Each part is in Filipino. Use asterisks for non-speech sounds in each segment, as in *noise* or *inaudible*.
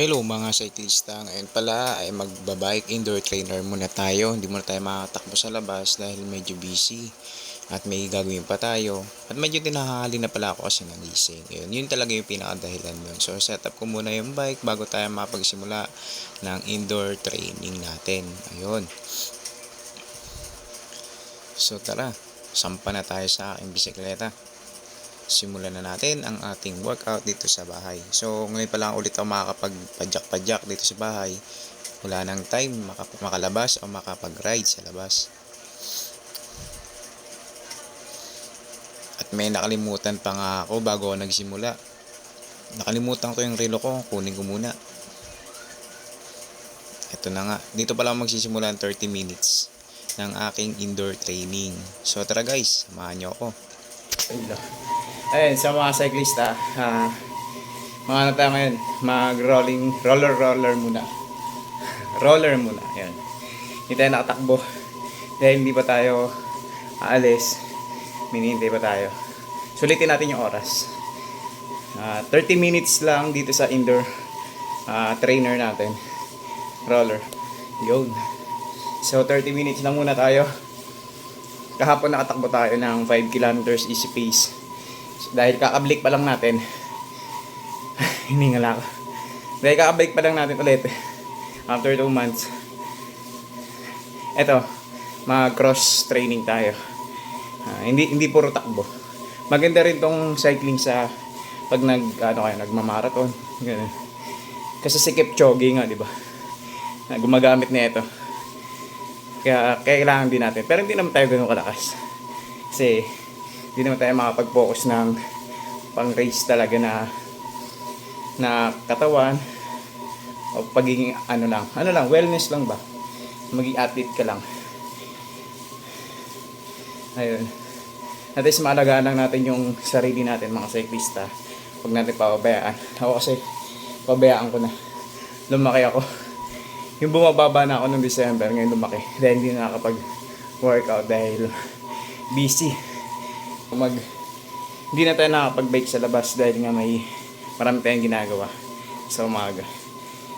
Hello mga cyclista, ngayon pala ay magbabike indoor trainer muna tayo. Hindi muna tayo makatakbo sa labas dahil medyo busy at may gagawin pa tayo. At medyo tinahali na pala ako kasi nagising. Yun, yun talaga yung pinakadahilan nun. So set up ko muna yung bike bago tayo mapagsimula ng indoor training natin. Ayun. So tara, sampa na tayo sa aking bisikleta simulan na natin ang ating workout dito sa bahay. So, ngayon pa lang ulit ako makakapag-padyak-padyak dito sa bahay. Wala nang time makap- makalabas o makapag-ride sa labas. At may nakalimutan pa nga ako bago ako nagsimula. Nakalimutan ko yung relo ko, kunin ko muna. Ito na nga, dito pa lang magsisimula ang 30 minutes ng aking indoor training. So tara guys, samahan niyo ako. Ayun, sa mga cyclista, ah, mga ano tayo ngayon, mag-rolling, roller roller muna. *laughs* Roller muna, ayan. Hindi tayo nakatakbo. Dahil hindi pa tayo aalis, minihintay pa tayo. Sulitin natin yung oras. Ah, 30 minutes lang dito sa indoor ah, trainer natin. Roller. Yun. So, 30 minutes lang muna tayo. Kahapon nakatakbo tayo ng 5 kilometers easy pace. Dahil kakablik pa lang natin. *laughs* Hiningal ako. Dahil kakablik pa lang natin ulit. After 2 months. Eto, mag cross training tayo. Ah, hindi hindi puro takbo. Maganda rin tong cycling sa pag nag ano kayo nagma-marathon. Ganun. Kasi si Kipchoge nga, di ba? Na gumagamit na ito. Kaya kailangan din natin. Pero hindi naman tayo ganun kalakas. Kasi hindi naman tayo makapag-focus ng pang race talaga na na katawan o pagiging ano lang. Ano lang wellness lang ba? Maging athlete ka lang. Ayun. At least maalagaan lang natin yung sarili natin mga cyclista. Huwag natin pababayaan. Ako kasi pabayaan ko na. Lumaki ako. Yung bumababa na ako noong December ngayon lumaki. Dahil hindi na nakakapag workout dahil busy mag hindi na tayo nakapag-bike sa labas dahil nga may marami tayong ginagawa sa umaga.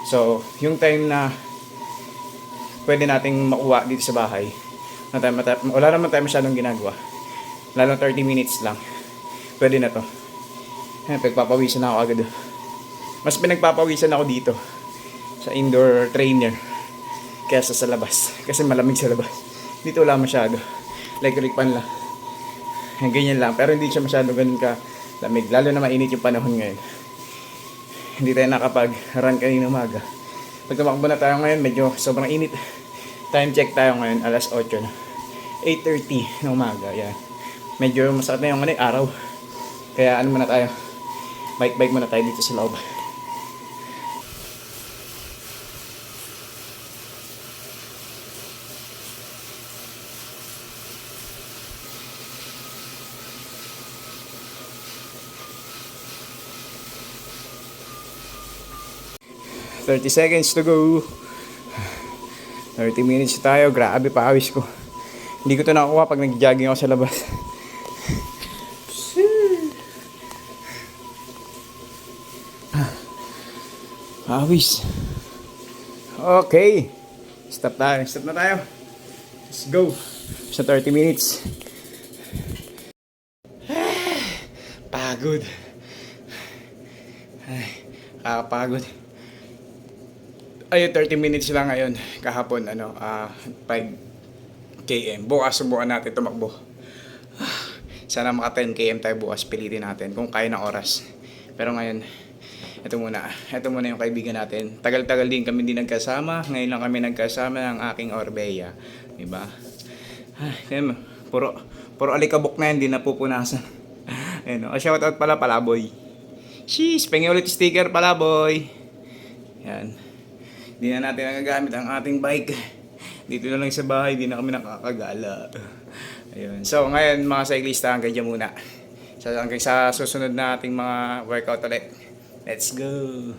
So, yung time na pwede nating makuha dito sa bahay, na tayo, mata- wala naman tayo masyadong ginagawa. Lalo 30 minutes lang. Pwede na to. Ayan, pagpapawisan na ako agad. Mas pinagpapawisan ako dito sa indoor trainer kaysa sa labas. Kasi malamig sa labas. Dito wala masyado. Like rikpan lang. *laughs* Ganyan lang. Pero hindi siya masyado ganun ka lamig. Lalo na mainit yung panahon ngayon. Hindi tayo nakapag-run kanina umaga. Pag tumakbo na tayo ngayon, medyo sobrang init. Time check tayo ngayon, alas 8 na. 8.30 na umaga. Yan. Medyo masakit na yung ano, eh, araw. Kaya ano muna tayo. Bike-bike muna tayo dito sa loob. Thirty seconds to go. 30 minutes tayo. Grabe, pawis ko. Hindi ko to nakuha pag nag-jogging ako sa labas. Pawis. Okay. Stop tayo. Stop na tayo. Let's go. Sa 30 minutes. *sighs* Pagod. Ay, kakapagod. Ayun, 30 minutes lang ngayon. Kahapon, ano, ah 5 km. Bukas subukan natin tumakbo. Sana maka 10 km tayo bukas. Pilitin natin kung kaya ng oras. Pero ngayon, ito muna. Ito muna yung kaibigan natin. Tagal-tagal din kami din nagkasama. Ngayon lang kami nagkasama ng aking Orbeya. Diba? Ay, tingnan mo. Puro, puro alikabok na yan. Di napupunasan. *laughs* Ayun, oh. shoutout pala palaboy. Sheesh, pengi ulit sticker palaboy. Yan. Hindi na natin nagagamit ang ating bike. Dito na lang sa bahay, di na kami nakakagala. Ayun. So, ngayon mga cyclista, hanggang dyan muna. So, hanggang sa susunod na ating mga workout ulit. Let's go!